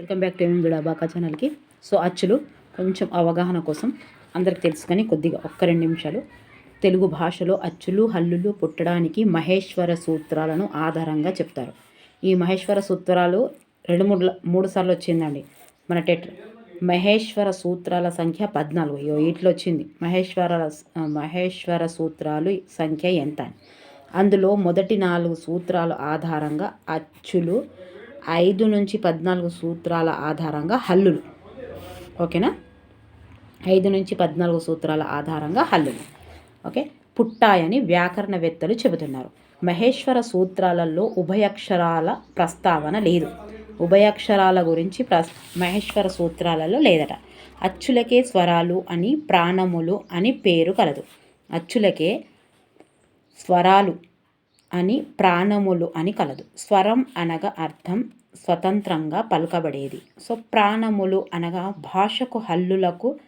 Welcome back to MM బాకా ఛానల్కి. So అచ్చులు కొంచెం అవగాహన కోసం అందరికి తెలుసుకొని కొద్దిగా ఒక్క రెండు నిమిషాలు. తెలుగు భాషలో అచ్చులు హల్లులు పుట్టడానికి మహేశ్వర సూత్రాలను ఆధారంగా చెప్తారు. ఈ మహేశ్వర సూత్రాలు రెండు మూడు మూడు సార్లు వచ్చిందండి. మన టెట్ మహేశ్వర సూత్రాల సంఖ్య పద్నాలుగు. అయ్యో ఇట్లా వచ్చింది. మహేశ్వర మహేశ్వర సూత్రాలు సంఖ్య ఎంత అందులో మొదటి నాలుగు సూత్రాలు ఆధారంగా అచ్చులు ఐదు నుంచి పద్నాలుగు సూత్రాల ఆధారంగా హల్లులు. ఓకేనా? ఐదు నుంచి పద్నాలుగు సూత్రాల ఆధారంగా హల్లులు. ఓకే? పుట్టాయని వ్యాకరణవేత్తలు చెబుతున్నారు. మహేశ్వర సూత్రాలలో ఉభయక్షరాల ప్రస్తావన లేదు. ఉభయక్షరాల గురించి ప్రస్ మహేశ్వర సూత్రాలలో లేదట. అచ్చులకే స్వరాలు అని ప్రాణములు అని పేరు కలదు. అచ్చులకే స్వరాలు అని ప్రాణములు అని కలదు. స్వరం అనగా అర్థం స్వతంత్రంగా పలుకబడేది. సో ప్రాణములు అనగా భాషకు హల్లులకు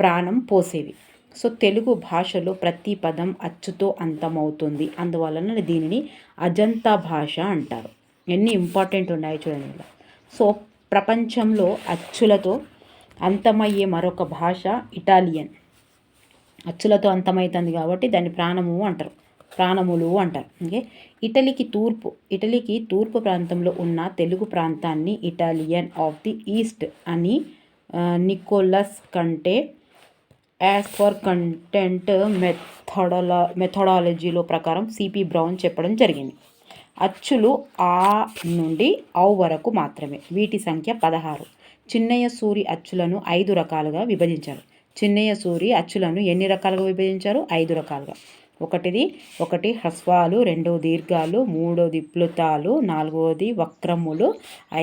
ప్రాణం పోసేవి. సో తెలుగు భాషలో ప్రతి పదం అచ్చుతో అంతమవుతుంది. అందువలన దీనిని అజంతా భాష అంటారు. ఎన్ని ఇంపార్టెంట్ ఉన్నాయి చూడండి ఇలా. సో ప్రపంచంలో అచ్చులతో అంతమయ్యే మరొక భాష ఇటాలియన్. అచ్చులతో అంతమవుతుంది కాబట్టి దాన్ని ప్రాణము అంటారు. ప్రాణములు అంటారు. ఓకే? ఇటలీకి తూర్పు ఇటలీకి తూర్పు ప్రాంతంలో ఉన్న తెలుగు ప్రాంతాన్ని ఇటాలియన్ ఆఫ్ ది ఈస్ట్ అని Nicholas Conti as for content మెథడలా మెథడాలజీలో ప్రకారం సిపి బ్రౌన్ చెప్పడం జరిగింది. అచ్చులు ఆ నుండి ఔ వరకు మాత్రమే వీటి సంఖ్య పదహారు. చిన్నయ్య సూరి అచ్చులను ఐదు రకాలుగా విభజించారు. చిన్నయ్య సూరి అచ్చులను ఎన్ని రకాలుగా విభజించారు? ఐదు రకాలుగా. ఒకటిది ఒకటి హ్రస్వాలు రెండో దీర్ఘాలు మూడోది ప్లుతాలు నాలుగోది వక్రములు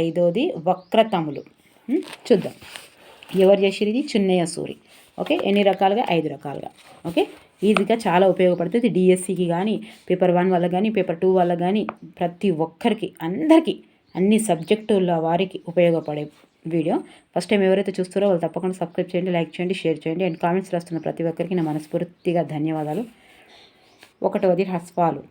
ఐదోది వక్రతములు. చూద్దాం. ఎవరు ఇది? చిన్నయ్య సూరి. ఓకే ఎన్ని రకాలుగా? ఐదు రకాలుగా. ఓకే ఈజీగా చాలా ఉపయోగపడుతుంది. డిఎస్సికి కానీ పేపర్ వన్ వల్ల కానీ పేపర్ టూ వల్ల కానీ ప్రతి ఒక్కరికి అందరికీ అన్ని సబ్జెక్టుల వారికి ఉపయోగపడే వీడియో. ఫస్ట్ టైం ఎవరైతే చూస్తారో వాళ్ళు తప్పకుండా సబ్స్క్రైబ్ చేయండి లైక్ చేయండి షేర్ చేయండి. అండ్ కామెంట్స్ రాస్తున్న ప్రతి ఒక్కరికి నా మనస్ఫూర్తిగా ధన్యవాదాలు. ఒకటవది హ్రస్వాలు.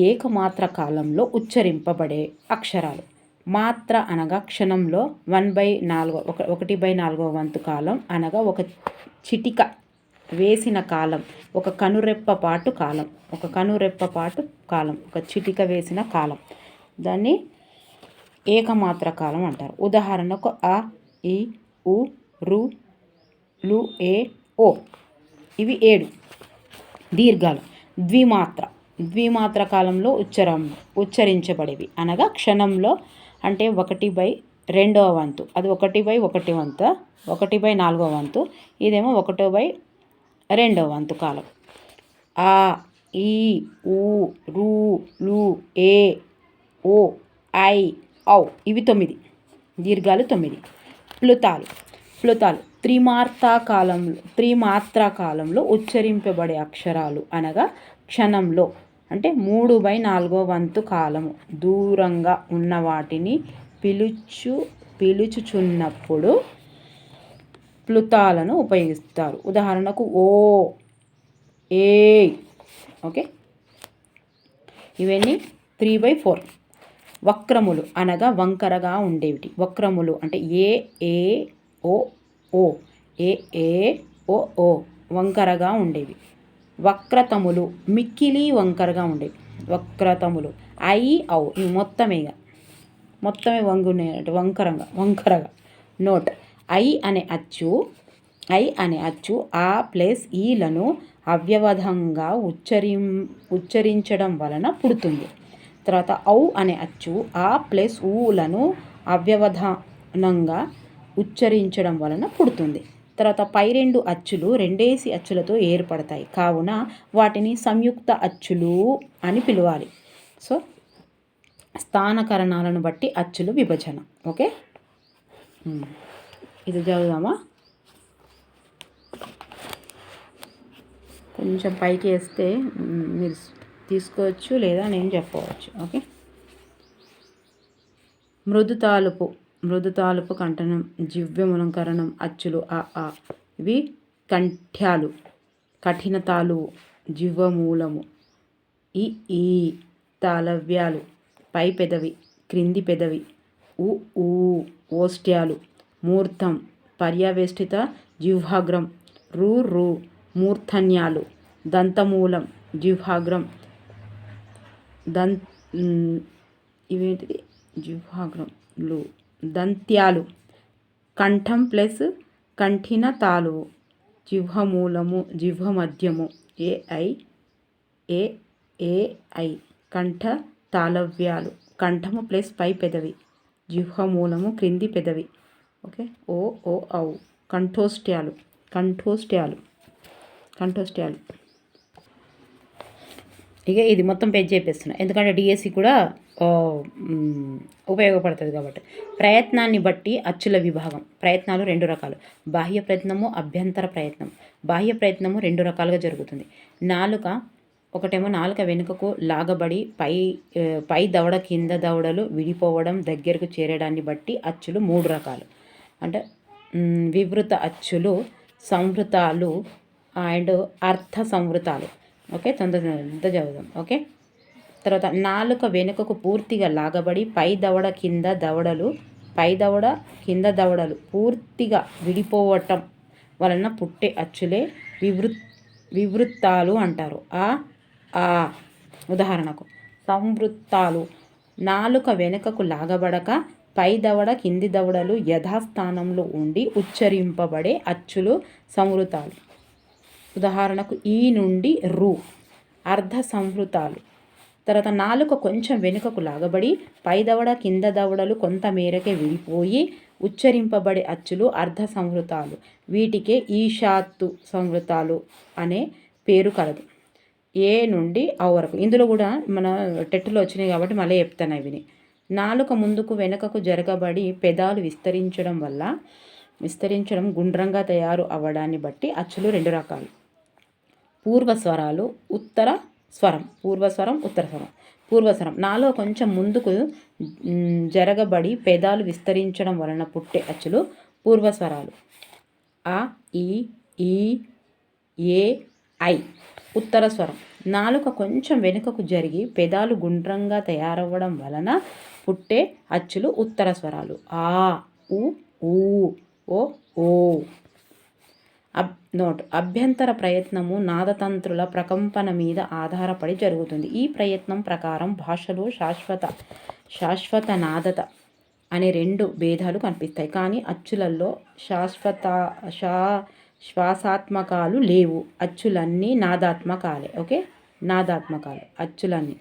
ఏకమాత్ర కాలంలో ఉచ్చరింపబడే అక్షరాలు. మాత్ర అనగా క్షణంలో వన్ బై నాలుగో ఒక ఒకటి బై నాలుగో వంతు కాలం అనగా ఒక చిటిక వేసిన కాలం ఒక కనురెప్ప పాటు కాలం ఒక కనురెప్ప పాటు కాలం ఒక చిటిక వేసిన కాలం. దాన్ని ఏకమాత్ర కాలం అంటారు. ఉదాహరణకు అ ఇ ఉ రు లు ఏ ఓ. ఇవి ఏడు దీర్ఘాలు. ద్విమాత్ర. ద్విమాత్ర కాలంలో ఉచ్చరం ఉచ్చరించబడేవి. అనగా క్షణంలో అంటే ఒకటి బై రెండవ వంతు. అది ఒకటి బై ఒకటి వంతు ఒకటి బై నాలుగవ వంతు ఇదేమో ఒకటో బై రెండవ వంతు కాలం. ఆ ఈ ఊ రూ లు ఏ ఓ ఐ ఔ ఇవి తొమ్మిది. దీర్ఘాలు తొమ్మిది. ప్లుతాలు. ప్లుతాలు. త్రిమాత్రా కాలంలో త్రిమాత్రా కాలంలో ఉచ్చరింపబడే అక్షరాలు అనగా క్షణంలో అంటే మూడు బై నాలుగో వంతు కాలము. దూరంగా ఉన్న వాటిని పిలుచు పిలుచుచున్నప్పుడు ప్లుతాలను ఉపయోగిస్తారు. ఉదాహరణకు ఓ ఏ ఓకే? ఇవన్నీ త్రీ బై ఫోర్. వక్రములు అనగా వంకరగా ఉండేవి వక్రములు అంటే ఏ ఏ ఓ ఓ ఏ ఏ ఓ ఓ వంకరగా ఉండేవి. వక్రతములు మిక్కిలి వంకరగా ఉండేవి. వక్రతములు ఐ ఔ ఇవి మొత్తమేగా మొత్తమే వంగునే వంకరంగా వంకరగా. నోట్. ఐ అనే అచ్చు ఐ అనే అచ్చు ఆ ప్లస్ ఈలను అవ్యవధంగా ఉచ్చరిం ఉచ్చరించడం వలన పుడుతుంది. తర్వాత ఔ అనే అచ్చు ఆ ప్లస్ ఊలను అవ్యవధానంగా ఉచ్చరించడం వలన పుడుతుంది. తర్వాత పై రెండు అచ్చులు రెండేసి అచ్చులతో ఏర్పడతాయి. కావున వాటిని సంయుక్త అచ్చులు అని పిలవాలి. సో స్థానకరణాలను బట్టి అచ్చులు విభజన. ఓకే? ఇది చదువుదామా? కొంచెం పైకి వేస్తే మీరు తీసుకోవచ్చు లేదా నేను చెప్పవచ్చు. ఓకే? మృదు తాలుపు మృదు తాలుపు కంఠనం జివ్యములంకరణం అచ్చులు ఆ ఆ ఇవి కంఠ్యాలు కఠినతాలు జివ్వమూలము. ఈ ఈ తాళవ్యాలు పై పెదవి క్రింది పెదవి ఉ ఊ ఓష్ట్యాలు మూర్తం పర్యవేష్టిత జిహ్వాగ్రం రు రు మూర్ధన్యాలు దంతమూలం జిహ్వాగ్రం దంత ఇవేంటిది? జిహ్వాగ్రంలు దంత్యాలు. కంఠం ప్లస్ కంఠిన తాలు జిహ్వమూలము జిహ్వమధ్యము. ఏఐ ఏ ఏఐ. కంఠ తాళవ్యాలు. కంఠము ప్లస్ పై పెదవి. జిహ్వమూలము క్రింది పెదవి. ఓకే? ఓ ఓ ఔ. కంఠోష్ట్యాలు. కంఠోష్ట్యాలు. కంఠోష్ట్యాలు. ఇక ఇది మొత్తం పేజ్ చేపిస్తున్నా. ఎందుకంటే డిఎస్సి కూడా ఉపయోగపడుతుంది కాబట్టి. ప్రయత్నాన్ని బట్టి అచ్చుల విభాగం. ప్రయత్నాలు రెండు రకాలు. బాహ్య ప్రయత్నము అభ్యంతర ప్రయత్నం. బాహ్య ప్రయత్నము రెండు రకాలుగా జరుగుతుంది. నాలుక ఒకటేమో నాలుక వెనుకకు లాగబడి పై పై దవడ కింద దవడలు విడిపోవడం దగ్గరకు చేరడాన్ని బట్టి అచ్చులు మూడు రకాలు. అంటే వివృత అచ్చులు సంవృతాలు అండ్ అర్థ సంవృతాలు. ఓకే? తొందర తొందర చదువుదాం. ఓకే? తర్వాత నాలుక వెనుకకు పూర్తిగా లాగబడి పై దవడ కింద దవడలు పై దవడ కింద దవడలు పూర్తిగా విడిపోవటం వలన పుట్టే అచ్చులే వివృ వివృత్తాలు అంటారు. ఆ ఆ ఉదాహరణకు సంవృత్తాలు నాలుక వెనుకకు లాగబడక పై దవడ కింది దవడలు యథాస్థానంలో ఉండి ఉచ్చరింపబడే అచ్చులు సంవృతాలు ఉదాహరణకు ఈ నుండి రు అర్ధ సంవృతాలు తర్వాత నాలుక కొంచెం వెనుకకు లాగబడి పై దవడ కింద దవడలు కొంత మేరకే విడిపోయి ఉచ్చరింపబడే అచ్చులు అర్ధ సంవృతాలు. వీటికే ఈషాత్తు సంవృతాలు అనే పేరు కలదు. ఏ నుండి ఆ వరకు. ఇందులో కూడా మన టెట్టులో వచ్చినాయి కాబట్టి మళ్ళీ చెప్తాను అవిని నాలుక ముందుకు వెనుకకు జరగబడి పెదాలు విస్తరించడం వల్ల విస్తరించడం గుండ్రంగా తయారు అవ్వడాన్ని బట్టి అచ్చులు రెండు రకాలు. పూర్వ స్వరాలు ఉత్తర స్వరం పూర్వస్వరం ఉత్తర స్వరం. పూర్వస్వరం నాలో కొంచెం ముందుకు జరగబడి పెదాలు విస్తరించడం వలన పుట్టే అచ్చులు పూర్వస్వరాలు ఆ ఈ ఈ ఏ ఐ. ఉత్తర స్వరం. నాలుక కొంచెం వెనుకకు జరిగి పెదాలు గుండ్రంగా తయారవ్వడం వలన పుట్టే అచ్చులు ఉత్తర స్వరాలు. ఆ ఉ ఊ ఓ ఓ. అబ్ నోట్. అభ్యంతర ప్రయత్నము నాదతంత్రుల ప్రకంపన మీద ఆధారపడి జరుగుతుంది. ఈ ప్రయత్నం ప్రకారం భాషలో శాశ్వత శాశ్వత నాదత అనే రెండు భేదాలు కనిపిస్తాయి. కానీ అచ్చులలో శాశ్వత శా శ్వాసాత్మకాలు లేవు. అచ్చులన్నీ నాదాత్మకాలే. ఓకే? నాదాత్మకాలు. అచ్చులన్నీ.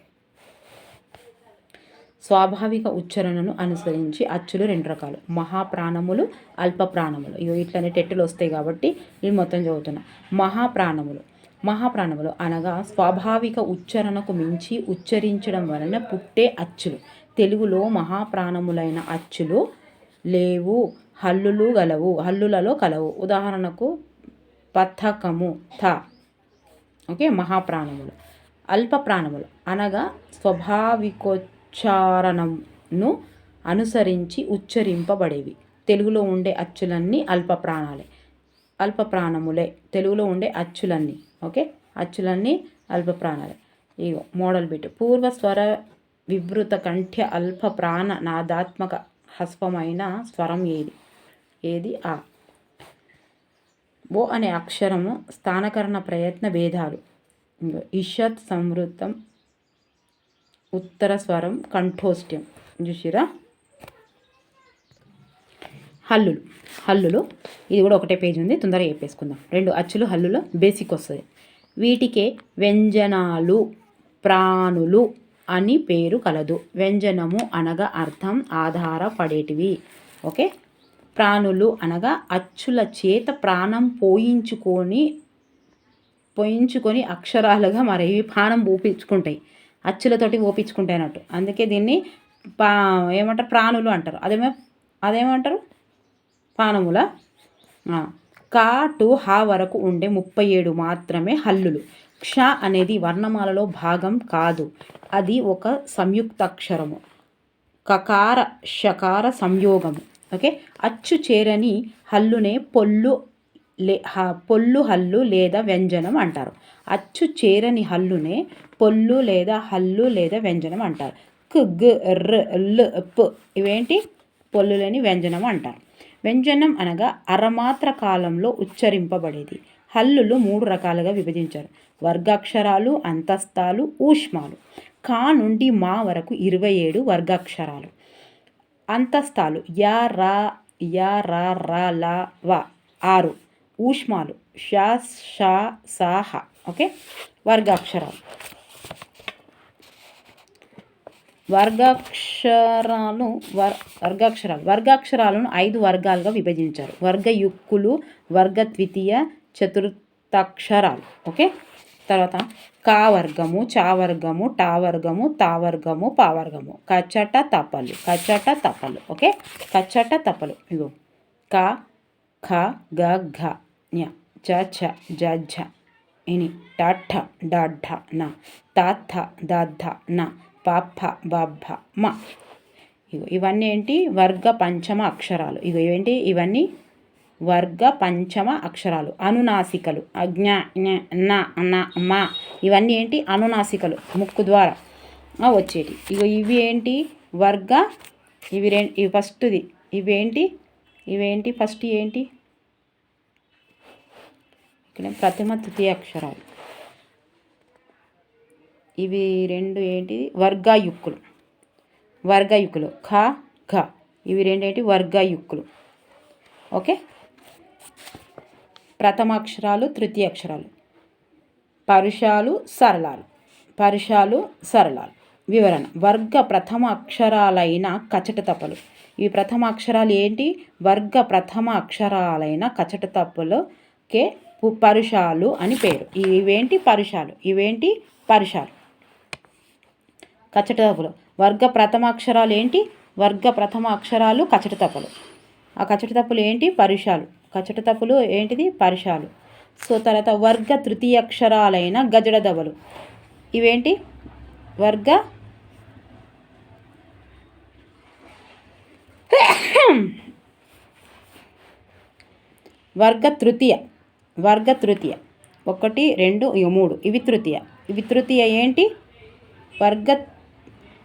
స్వాభావిక ఉచ్చారణను అనుసరించి అచ్చులు రెండు రకాలు. మహాప్రాణములు అల్ప ప్రాణములు ఇగో ఇట్లనే టెట్టులు వస్తాయి కాబట్టి ఇవి మొత్తం చదువుతున్నా. మహాప్రాణములు. మహాప్రాణములు అనగా స్వాభావిక ఉచ్చారణకు మించి ఉచ్చరించడం వలన పుట్టే అచ్చులు. తెలుగులో మహాప్రాణములైన అచ్చులు లేవు హల్లులు గలవు హల్లులలో కలవు. ఉదాహరణకు పథకము థ. ఓకే? మహాప్రాణములు. అల్ప ప్రాణములు అనగా స్వాభావికో ఉచ్చారణను అనుసరించి ఉచ్చరింపబడేవి. తెలుగులో ఉండే అచ్చులన్నీ అల్ప ప్రాణాలే అల్ప ప్రాణములే తెలుగులో ఉండే అచ్చులన్నీ. ఓకే? అచ్చులన్నీ అల్ప ప్రాణాలే ఇగో మోడల్ బిట్. పూర్వ స్వర వివృత కంఠ్య అల్ప ప్రాణ నాదాత్మక హస్వమైన స్వరం ఏది? ఏది? ఆ. ఓ అనే అక్షరము స్థానకరణ ప్రయత్న భేదాలు. ఇషత్ సంవృతం ఉత్తర స్వరం కంఠోష్ట్యం చూసిరా? హల్లులు. హల్లులు. ఇది కూడా ఒకటే పేజ్ ఉంది. తొందరగా చెప్పేసుకుందాం. రెండు అచ్చులు హల్లులో బేసిక్ వస్తుంది. వీటికే వ్యంజనాలు ప్రాణులు అని పేరు కలదు. వ్యంజనము అనగా అర్థం ఆధారపడేటివి. ఓకే? ప్రాణులు అనగా అచ్చుల చేత ప్రాణం పోయించుకొని పోయించుకొని అక్షరాలుగా మరేవి ప్రాణం పోపించుకుంటాయి. అచ్చులతోటి ఓపించుకుంటాయన్నట్టు. అందుకే దీన్ని పా ఏమంటారు? ప్రాణులు అంటారు. అదేమో అదేమంటారు? పానముల. కా టు హా వరకు ఉండే ముప్పై ఏడు మాత్రమే హల్లులు. క్ష అనేది వర్ణమాలలో భాగం కాదు. అది ఒక సంయుక్తాక్షరము. కకార షకార సంయోగము. ఓకే? అచ్చు చేరని హల్లునే పొల్లు లే పొల్లు హల్లు లేదా వ్యంజనం అంటారు. అచ్చు చేరని హల్లునే పొల్లు లేదా హల్లు లేదా వ్యంజనం అంటారు. కుగ్ గ్ ర్ ల్ ప్ ఇవేంటి? పొల్లులని వ్యంజనం అంటారు. వ్యంజనం అనగా అరమాత్ర కాలంలో ఉచ్చరింపబడేది. హల్లులు మూడు రకాలుగా విభజించారు. వర్గాక్షరాలు అంతస్తాలు ఊష్మాలు. కా నుండి మా వరకు ఇరవై ఏడు వర్గాక్షరాలు. అంతస్తాలు యా రా యా రా రా లా వ ఆరు. ఊష్మాలు షా షా సాహ ఓకే? వర్గాక్షరాలు. వర్గాక్షరాలు వర్ వర్గాక్షరాలు వర్గాక్షరాలను ఐదు వర్గాలుగా విభజించారు. వర్గయుక్కులు వర్గ ద్వితీయ చతుర్థాక్షరాలు. ఓకే? తర్వాత కా వర్గము చా వర్గము టా వర్గము తా వర్గము పా వర్గము. కచ్చట తప్పలు కచ్చట తప్పలు ఓకే? కచ్చట తప్పలు ఇగో. క ఖ గ ఘ ఞ చ ఛ జ ఝ. ఇని ట ఠ డ ఢ న త థ ద ధ న. ప ఫ మ. ఇగో ఇవన్నీ ఏంటి? వర్గ పంచమ అక్షరాలు. ఇగో ఇవేంటి? ఇవన్నీ వర్గ పంచమ అక్షరాలు. అనునాసికలు. అజ్ఞ న న మ. ఇవన్నీ ఏంటి? అనునాసికలు. ముక్కు ద్వారా వచ్చేటి. ఇగో ఇవి ఏంటి? వర్గ ఇవి రే ఇవి ఫస్ట్ది. ఇవేంటి ఇవేంటి ఫస్ట్ ఏంటి? ఇక్కడ ప్రథమ తృతీయ అక్షరాలు. ఇవి రెండు ఏంటి వర్గాయుక్కులు. వర్గయుక్కులు. ఖ ఘ. ఇవి రెండేంటి వర్గయుక్కులు. ఓకే? ప్రథమ అక్షరాలు తృతీయ అక్షరాలు పరుషాలు సరళాలు. పరుషాలు సరళాలు. వివరణ. వర్గ ప్రథమ అక్షరాలైన కచట తప్పలు ఈ ప్రథమ అక్షరాలు ఏంటి? వర్గ ప్రథమ అక్షరాలైన కచట తప్పులకే పరుషాలు అని పేరు. ఇవేంటి? పరుషాలు. ఇవేంటి? పరుషాలు. కచట తప్పులు వర్గ ప్రథమ అక్షరాలు ఏంటి? వర్గ ప్రథమ అక్షరాలు కచట తప్పులు ఆ కచట తప్పులు ఏంటి? పరుషాలు కచట తప్పులు ఏంటిది? పరుషాలు సో తర్వాత వర్గ తృతీయ అక్షరాలైన గజడదవలు. ఇవేంటి? వర్గ వర్గ తృతీయ. వర్గ తృతీయ. ఒకటి రెండు మూడు. ఇవి తృతీయ. ఇవి తృతీయ ఏంటి? వర్గ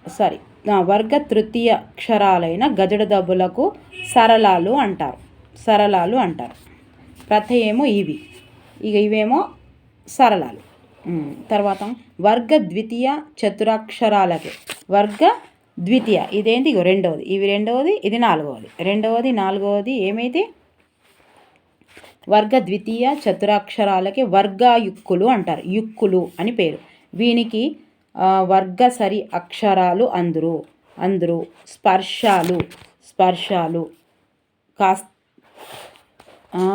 సారీ వర్గ తృతీయ అక్షరాలైన గజడ దబ్బులకు సరళాలు అంటారు. సరళాలు అంటారు. ప్రత్యయేమో ఇవి. ఇక ఇవేమో సరళాలు. తర్వాత వర్గ ద్వితీయ చతురక్షరాలకి. వర్గ ద్వితీయ. ఇదేంటి? ఇగో రెండవది. ఇవి రెండవది ఇది నాలుగవది. రెండవది నాలుగవది ఏమైతే? వర్గ ద్వితీయ చతురాక్షరాలకి వర్గాయుక్కులు అంటారు. యుక్కులు అని పేరు. వీనికి వర్గ సరి అక్షరాలు అందరు. అందరు. స్పర్శాలు. స్పర్శాలు. కాస్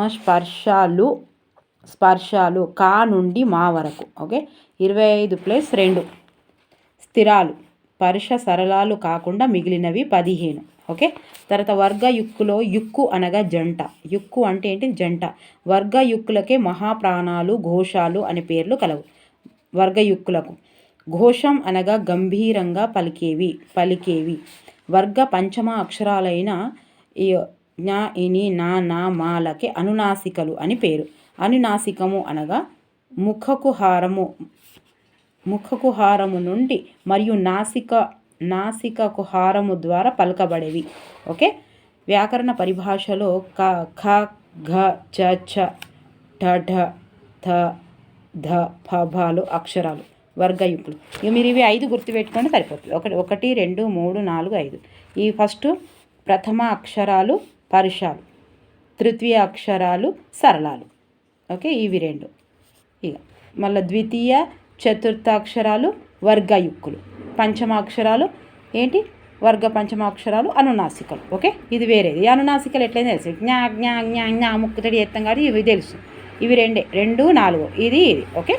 స్పర్శాలు. స్పర్శాలు. కా నుండి మా వరకు. ఓకే? ఇరవై ఐదు ప్లస్ రెండు. స్థిరాలు. పరుష సరళాలు కాకుండా మిగిలినవి పదిహేను. ఓకే? తర్వాత వర్గ యుక్కులో యుక్కు అనగా జంట. యుక్కు అంటే ఏంటి? జంట. వర్గ యుక్కులకే మహాప్రాణాలు ఘోషాలు అనే పేర్లు కలవు. వర్గ యుక్కులకు ఘోషం అనగా గంభీరంగా పలికేవి పలికేవి. వర్గ పంచమ అక్షరాలైన జ్ఞా ఇని నా నా మాలకి అనునాసికలు అని పేరు. అనునాసికము అనగా ముఖకు హారము ముఖకు హారము నుండి మరియు నాసిక నాసికకు హారము ద్వారా పలకబడేవి. ఓకే? వ్యాకరణ పరిభాషలో క ఖ ఘ చ ఛ ఠ ఢ థ ధ ఫ భాలు అక్షరాలు. వర్గయుక్తులు. ఇక మీరు ఇవి ఐదు గుర్తుపెట్టుకుంటే సరిపోతుంది. ఒకటి ఒకటి రెండు మూడు నాలుగు ఐదు. ఈ ఫస్ట్ ప్రథమ అక్షరాలు పరుషాలు తృతీయ అక్షరాలు సరళాలు. ఓకే ఇవి రెండు. ఇక మళ్ళీ ద్వితీయ చతుర్థ అక్షరాలు వర్గయుక్కులు పంచమాక్షరాలు ఏంటి? వర్గ పంచమాక్షరాలు అనునాసికలు. ఓకే ఇది వేరేది. అనునాసికలు ఎట్లయినా తెలుసు. జ్ఞా జ్ఞా జ్ఞా జ్ఞా ముక్కుతడి ఎత్తం కాదు ఇవి తెలుసు. ఇవి రెండే. రెండు నాలుగు. ఇది ఇది. ఓకే?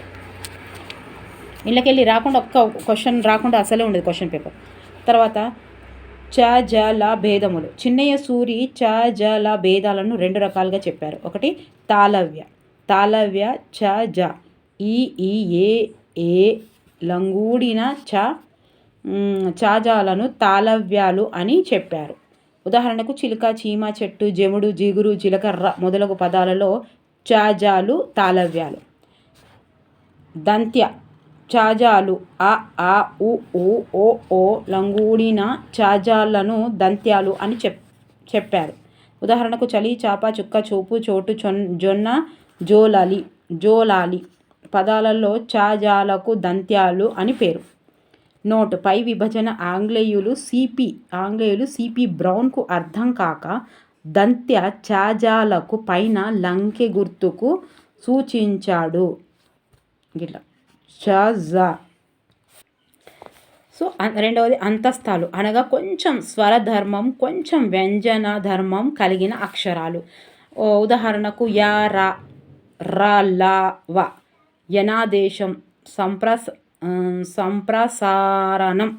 ఇళ్ళకెళ్ళి రాకుండా ఒక్క క్వశ్చన్ రాకుండా అసలే ఉండదు క్వశ్చన్ పేపర్ తర్వాత చ జ ల భేదములు. చిన్నయ్య సూరి చ జ ల భేదాలను రెండు రకాలుగా చెప్పారు. ఒకటి తాళవ్య. తాళవ్య చ జ. ఈ ఈ ఏ ఏ లంగూడిన చ చాజాలను తాళవ్యాలు అని చెప్పారు. ఉదాహరణకు చిలుక చీమ చెట్టు జముడు జిగురు జీలకర్ర మొదలగు పదాలలో చాజాలు తాళవ్యాలు. దంత్య. చాజాలు. అ ఆ ఉ ఊ ఓ ఓ లంగూడిన చాజాలను దంత్యాలు అని చెప్ చెప్పారు. ఉదాహరణకు చలి చాప చుక్క చూపు చోటు చొన్ జొన్న జోలాలి జోలాలి పదాలలో చాజాలకు దంత్యాలు అని పేరు. నోట్ పై విభజన ఆంగ్లేయులు సిపి ఆంగ్లేయులు సిపి బ్రౌన్కు అర్థం కాక దంత్య చాజాలకు పైన లంకె గుర్తుకు సూచించాడు. గిట్లా. షాజా సో రెండవది అంతస్తాలు అనగా కొంచెం స్వరధర్మం కొంచెం వ్యంజన ధర్మం కలిగిన అక్షరాలు. ఉదాహరణకు యా రా రా లా వ. యనాదేశం సంప్రస సంప్రసారణం.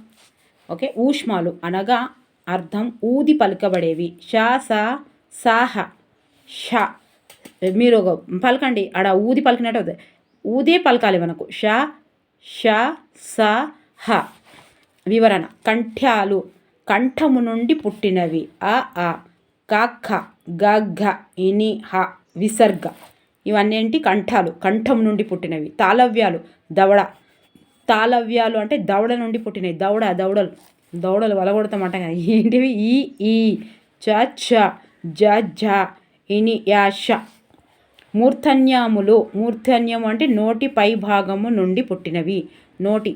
ఓకే ఊష్మాలు. అనగా అర్థం ఊది పలకబడేవి. షా సా సాహ ష. మీరు పలకండి. ఆడ ఊది పలికినట్టు అవుతుంది. ఊదే పలకాలి మనకు. ష ష స హ. వివరణ. కంఠ్యాలు కంఠము నుండి పుట్టినవి. అ ఆ కాఖ గఘ ఇని హ. విసర్గ. ఇవన్నీ ఏంటి కంఠాలు. కంఠం నుండి పుట్టినవి. తాళవ్యాలు. దవడ. తాళవ్యాలు అంటే దవడ నుండి పుట్టినవి. దవడ దవడలు. దవడలు వలగొడతామంట కదా. ఏంటివి? ఈ ఈ. చ చ. జ జ. ఇని యాష మూర్ధన్యములు మూర్ధన్యము అంటే నోటి పై భాగము నుండి పుట్టినవి. నోటి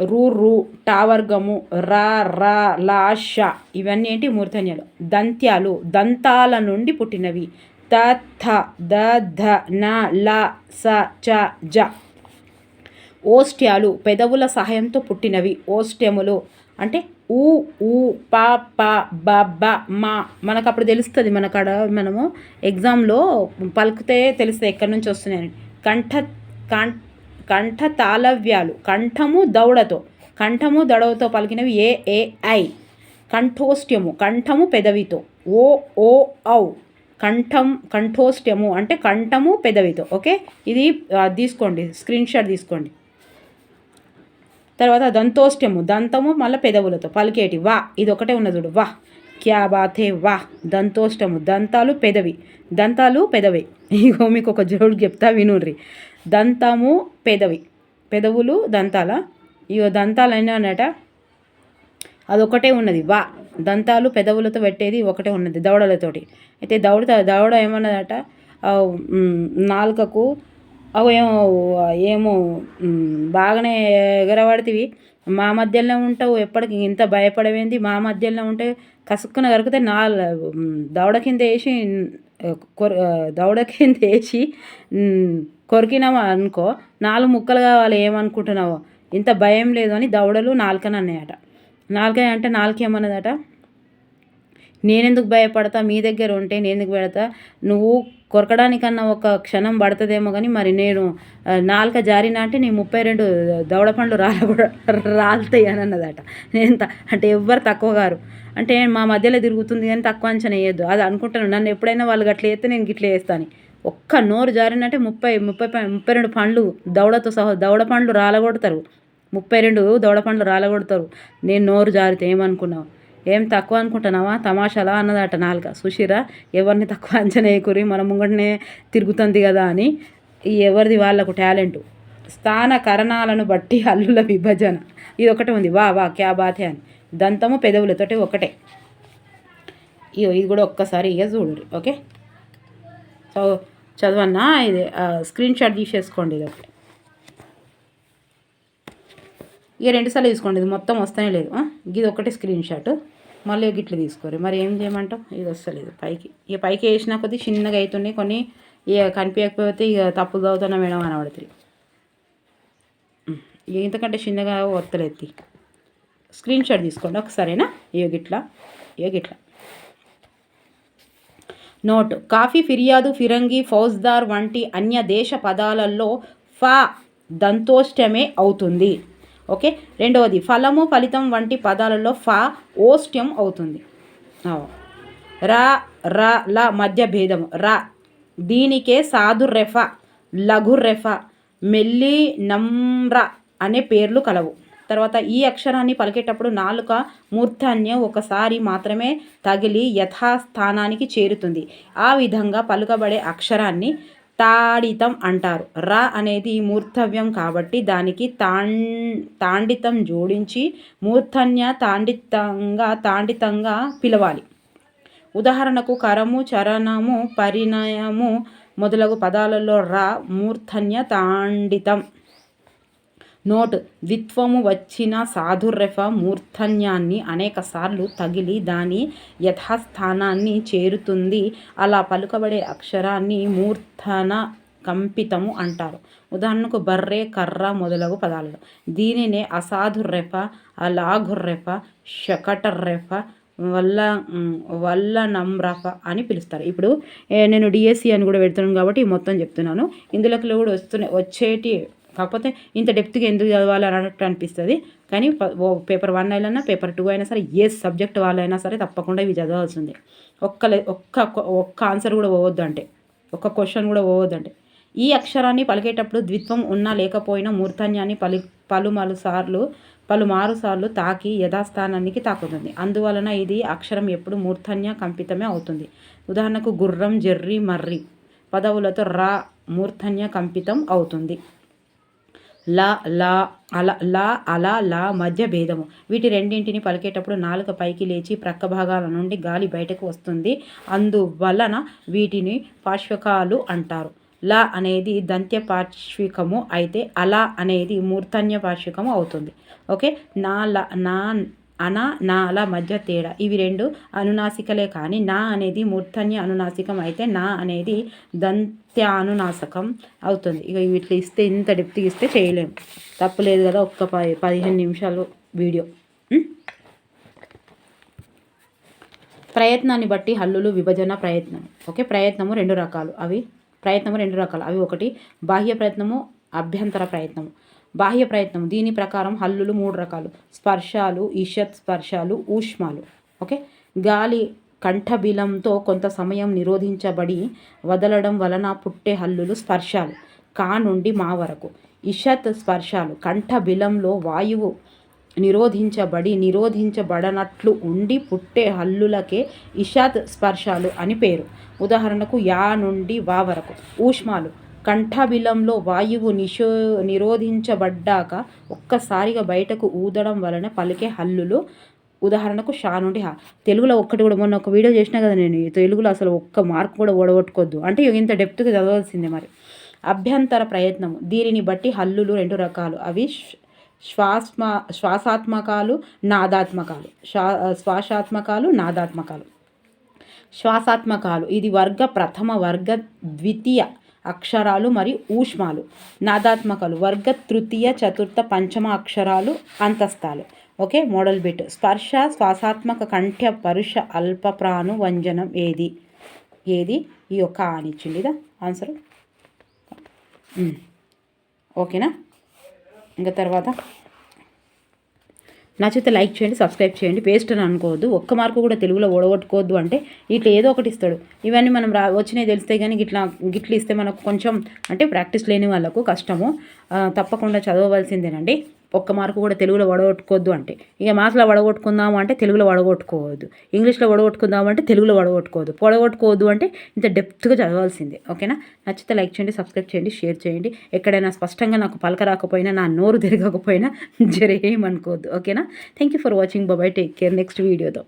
రు రు టావర్గము రా రా లా ష ఇవన్నీ ఏంటి? మూర్ధన్యాలు. దంత్యాలు దంతాల నుండి పుట్టినవి. త థ ద ధ న ల స చ జ. ఓష్ట్యాలు పెదవుల సహాయంతో పుట్టినవి. ఓస్ట్యములు అంటే ఊ ఊ ప ప బ బ మా మనకు అప్పుడు తెలుస్తుంది మనకాడ మనము ఎగ్జామ్లో పలికితే తెలుస్తుంది ఎక్కడి నుంచి వస్తున్నాయని కంఠ కంఠ తాళవ్యాలు కంఠము దౌడతో కంఠము దడవతో పలికినవి ఏ ఏ ఐ. కంఠోష్ట్యము కంఠము పెదవితో ఓ ఓ ఔ. కంఠం కంఠోష్ట్యము అంటే కంఠము పెదవితో ఓకే? ఇది తీసుకోండి స్క్రీన్ షాట్ తీసుకోండి. తర్వాత దంతోష్టము దంతము మళ్ళీ పెదవులతో. పలికేటి వా ఇది ఒకటే ఉన్నదుడు వా. క్యా బాతే వా దంతోష్టము దంతాలు పెదవి. దంతాలు పెదవి. ఇగో మీకు ఒక జోడు చెప్తా వినుర్రి. దంతము పెదవి. పెదవులు దంతాల. ఇగో దంతాలు అన్నట అదొకటే ఉన్నది వా. దంతాలు పెదవులతో పెట్టేది ఒకటే ఉన్నది దవడలతోటి. అయితే దవడ దవడ ఏమన్నదట నాలుకకు అవు ఏమో ఏమో బాగానే ఎగరబడితివి. మా మధ్యలోనే ఉంటావు ఎప్పటికి ఇంత భయపడవేంది? మా మధ్యలోనే ఉంటే కసుక్కున కరికితే నా దవడ కింద వేసి కొర దవడ కింద వేసి కొరికినావా అనుకో నాలుగు ముక్కలు కావాలి ఏమనుకుంటున్నావో? ఇంత భయం లేదు అని దవడలు నాలుకనన్నాయట నాలుక అంటే నాలుకేమన్నదట? నేనెందుకు భయపడతా? మీ దగ్గర ఉంటే నేను ఎందుకు పెడతా నువ్వు కొరకడానికన్నా ఒక క్షణం పడుతుందేమో కానీ మరి నేను నాలుక జారిన అంటే నీ ముప్పై రెండు దవడ పండ్లు రాల రాలుతాయి అని అన్నదట. నేను అంటే ఎవ్వరు తక్కువ గారు. అంటే మా మధ్యలో తిరుగుతుంది కానీ తక్కువ అంచనా వేయద్దు. అది అనుకుంటాను. నన్ను ఎప్పుడైనా వాళ్ళు గట్ల వేస్తే నేను గిట్ల వేస్తాను ఒక్క నోరు జారినంటే ముప్పై ముప్పై ముప్పై రెండు పండ్లు దవడతో సహా దవడ పండ్లు రాలగొడతారు. ముప్పై రెండు దవడ పండ్లు రాలగొడతారు. నేను నోరు జారితే ఏమనుకున్నావు? ఏం తక్కువ అనుకుంటున్నావా? తమాషాలా అన్నదట నాలుక. సుషిరా ఎవరిని తక్కువ అంచనా వేయకూరి మన ముంగటనే తిరుగుతుంది కదా అని ఎవరిది వాళ్ళకు టాలెంటు. స్థాన కరణాలను బట్టి అల్లుల విభజన. ఇది ఒకటే ఉంది. వా వా క్యా బాతే అని. దంతము పెదవులతోటి ఒకటే. ఇయో ఇది కూడా ఒక్కసారి ఇక చూడండి. ఓకే? సో చదవన్నా ఇది స్క్రీన్ షాట్ తీసేసుకోండి ఇది. ఒకటి ఇక రెండుసార్లు తీసుకోండి. ఇది మొత్తం వస్తూనే లేదు. ఇది ఒకటి స్క్రీన్ షాట్. మళ్ళీ గిట్లు తీసుకోరు. మరి ఏం చేయమంటావు? ఇది వస్తలేదు పైకి. ఇక పైకి వేసిన కొద్దీ చిన్నగా అవుతున్నాయి కొన్ని ఇక కనిపించకపోతే ఇక తప్పులు చదువుతున్నా మేడం అనబడుతుంది ఇక ఇంతకంటే చిన్నగా వస్తలేదు స్క్రీన్ షాట్ తీసుకోండి ఒకసారేనా? ఇక గిట్లా ఇక గిట్లా. నోట్. కాఫీ ఫిర్యాదు ఫిరంగి ఫౌజ్దార్ వంటి అన్య దేశ పదాలలో ఫా దంతోష్టమే అవుతుంది. ఓకే? రెండవది ఫలము ఫలితం వంటి పదాలలో ఫా ఓస్ట్యం అవుతుంది. రా ర ల మధ్య భేదము. రా దీనికే సాధు రెఫ లఘు రెఫ మెల్లి నమ్ర అనే పేర్లు కలవు. తర్వాత ఈ అక్షరాన్ని పలికేటప్పుడు నాలుక మూర్ధాన్యం ఒకసారి మాత్రమే తగిలి యథాస్థానానికి చేరుతుంది. ఆ విధంగా పలుకబడే అక్షరాన్ని తాడితం అంటారు. ర అనేది మూర్ధవ్యం కాబట్టి దానికి తాం తాండితం జోడించి మూర్ధన్య తాండితంగా తాండితంగా పిలవాలి. ఉదాహరణకు కరము చరణము పరిణయము మొదలగు పదాలలో రా మూర్ధన్య తాండితం. నోట్. ద్విత్వము వచ్చిన సాధుర్రెఫ మూర్ధన్యాన్ని అనేకసార్లు తగిలి దాని యథాస్థానాన్ని చేరుతుంది. అలా పలుకబడే అక్షరాన్ని మూర్ధన కంపితము అంటారు. ఉదాహరణకు బర్రె కర్ర మొదలగు పదాలలో. దీనినే అసాధుర్రెఫ అలాఘుర్రెఫ షకటర్రెఫ వల్ల వల్ల నమ్రఫ అని పిలుస్తారు. ఇప్పుడు నేను డిఎస్సి అని కూడా పెడుతున్నాను కాబట్టి మొత్తం చెప్తున్నాను. ఇందులోకి కూడా వస్తున్నాయి వచ్చేటి కాకపోతే ఇంత డెప్త్గా ఎందుకు చదవాలి అన్నట్టు అనిపిస్తుంది. కానీ ఓ పేపర్ వన్ అయినా పేపర్ టూ అయినా సరే ఏ సబ్జెక్ట్ వాళ్ళైనా సరే తప్పకుండా ఇవి చదవాల్సిందే. ఒక్క ఒక్క ఒక్క ఆన్సర్ కూడా పోవద్దు అంటే ఒక్క క్వశ్చన్ కూడా పోవద్దు అంటే ఈ అక్షరాన్ని పలికేటప్పుడు ద్విత్వం ఉన్నా లేకపోయినా మూర్ధన్యాన్ని పలి పలుమారు సార్లు పలుమారు సార్లు తాకి యథాస్థానానికి తాకుతుంది. అందువలన ఇది అక్షరం ఎప్పుడు మూర్ధన్య కంపితమే అవుతుంది. ఉదాహరణకు గుర్రం జెర్రి మర్రి పదవులతో రా మూర్ధన్య కంపితం అవుతుంది. లా లా అల లా అలా లా మధ్య భేదము. వీటి రెండింటిని పలికేటప్పుడు నాలుక పైకి లేచి ప్రక్క భాగాల నుండి గాలి బయటకు వస్తుంది. అందువలన వీటిని పార్శ్వకాలు అంటారు. లా అనేది దంత్య పార్శ్వికము అయితే అలా అనేది మూర్ధన్య పార్శ్వికము అవుతుంది. ఓకే? నా ల నా అనా నాల మధ్య తేడా. ఇవి రెండు అనునాసికలే కానీ నా అనేది మూర్ధన్య అనునాసికం అయితే నా అనేది దంత్యానునాసకం అవుతుంది. ఇక వీటిని ఇస్తే ఇంత డెప్త్ ఇస్తే చేయలేము తప్పులేదు కదా ఒక్క పది పదిహేను నిమిషాలు వీడియో. ప్రయత్నాన్ని బట్టి హల్లులు విభజన ప్రయత్నం. ఓకే? ప్రయత్నము రెండు రకాలు. అవి ప్రయత్నము రెండు రకాలు. అవి ఒకటి బాహ్య ప్రయత్నము అభ్యంతర ప్రయత్నము. బాహ్య ప్రయత్నం. దీని ప్రకారం హల్లులు మూడు రకాలు. స్పర్శాలు ఈషత్ స్పర్శాలు ఊష్మాలు. ఓకే? గాలి కంఠబిలంతో కొంత సమయం నిరోధించబడి వదలడం వలన పుట్టే హల్లులు స్పర్శాలు. కా నుండి మా వరకు. ఇషత్ స్పర్శాలు కంఠబిలంలో వాయువు నిరోధించబడి నిరోధించబడనట్లు ఉండి పుట్టే హల్లులకే ఇషాత్ స్పర్శాలు అని పేరు. ఉదాహరణకు యా నుండి వా వరకు. ఊష్మాలు కంఠబిలంలో వాయువు నిషో నిరోధించబడ్డాక ఒక్కసారిగా బయటకు ఊదడం వలన పలికే హల్లులు. ఉదాహరణకు షా నుండి హా. తెలుగులో ఒక్కటి కూడా మొన్న ఒక వీడియో చేసినా కదా నేను ఈ తెలుగులో అసలు ఒక్క మార్క్ కూడా ఓడగొట్టుకోవద్దు అంటే ఇంత డెప్త్గా చదవాల్సిందే మరి. అభ్యంతర ప్రయత్నం. దీనిని బట్టి హల్లులు రెండు రకాలు. అవి శ్వాస్మ శ్వాసాత్మకాలు నాదాత్మకాలు. శ్వా శ్వాసాత్మకాలు నాదాత్మకాలు. శ్వాసాత్మకాలు. ఇది వర్గ ప్రథమ వర్గ ద్వితీయ అక్షరాలు మరియు ఊష్మాలు నాదాత్మకాలు వర్గ తృతీయ చతుర్థ పంచమ అక్షరాలు అంతస్తాలు ఓకే మోడల్ బిట్. స్పర్శ శ్వాసాత్మక కంఠ్య పరుష అల్ప ప్రాణు వంజనం ఏది? ఏది? ఈ యొక్క అని ఇదా? ఆన్సర్ ఓకేనా? ఇంకా తర్వాత? నచ్చితే లైక్ చేయండి సబ్స్క్రైబ్ చేయండి. పేస్ట్ అని అనుకోవద్దు. ఒక్క మార్కు కూడా తెలుగులో ఓడగొట్టుకోవద్దు అంటే ఇట్లా ఏదో ఒకటి ఇస్తాడు. ఇవన్నీ మనం రా వచ్చినాయి తెలిస్తే కానీ గిట్లా గిట్లు ఇస్తే మనకు కొంచెం అంటే ప్రాక్టీస్ లేని వాళ్ళకు కష్టము. తప్పకుండా చదవవలసిందేనండి. ఒక్క మార్కు కూడా తెలుగులో వడగొట్టుకోవద్దు అంటే. ఇక మ్యాథ్స్లో వడగొట్టుకుందాము అంటే తెలుగులో వడగొట్టుకోవద్దు. ఇంగ్లీష్లో వడగొట్టుకుందాము అంటే తెలుగులో వడగొట్టుకోవద్దు. పొడగొట్టుకోవద్దు అంటే ఇంత డెప్త్గా చదవాల్సిందే. ఓకేనా నచ్చితే లైక్ చేయండి సబ్స్క్రైబ్ చేయండి షేర్ చేయండి. ఎక్కడైనా స్పష్టంగా నాకు పలక రాకపోయినా నా నోరు తిరగకపోయినా జరేమనుకోవద్దు ఓకేనా థ్యాంక్ యూ ఫర్ వాచింగ్ బాబాయ్ టేక్ కేర్ నెక్స్ట్ వీడియోతో